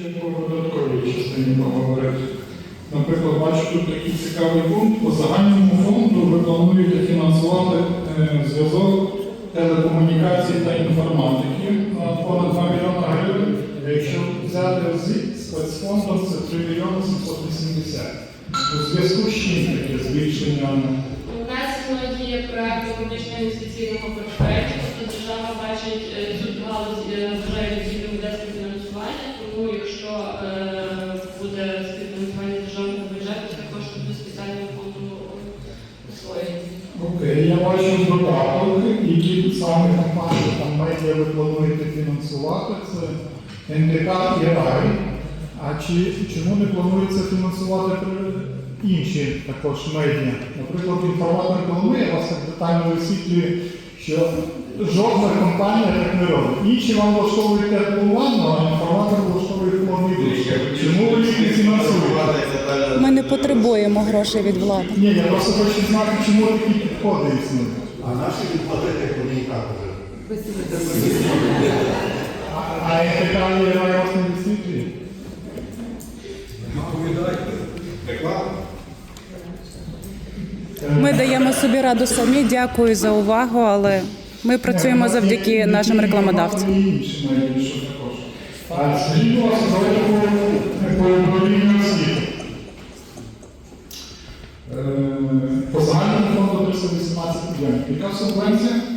ще по додатковій частині поговорити. Наприклад, бачу тут такий цікавий пункт. По загальному фонду ви плануєте фінансувати е, зв'язок телекомунікацій та інформатики на понад 2 мільйони гривень. Якщо взяти з спецфондом, це 3 мільйони 780. У зв'язку з чим таке збільшення? У нас є проект публічного інвестиційного портфелю, тобто держава бачить е, цю галузь, е, вважає буде співфінансування державного бюджету, також буде спеціального фонду освоєння. Окей, я бачу додаток, які саме компанії там медіа ви плануєте фінансувати. Це НТК і РАЙ. А чи чому не планується фінансувати інші також медіа? Наприклад, інформатор Коломия вас так детально висвітлює, що жодна компанія так не робить. Інші вам влаштовують теплованну, а інформатор влаштовує Чому ви їх не фінансуєте? Ми не потребуємо грошей від влади. Ні, я просто хочу знати, чому такі підходи існують. А наші відплатити комунікатори. А а НТК і РАЙ вас не? Ми даємо собі раду самі. Дякую за увагу, але ми працюємо завдяки нашим рекламодавцям. А скажіть, будь ласка, По загальному фонду 318 мільйонів. Яка субвенція?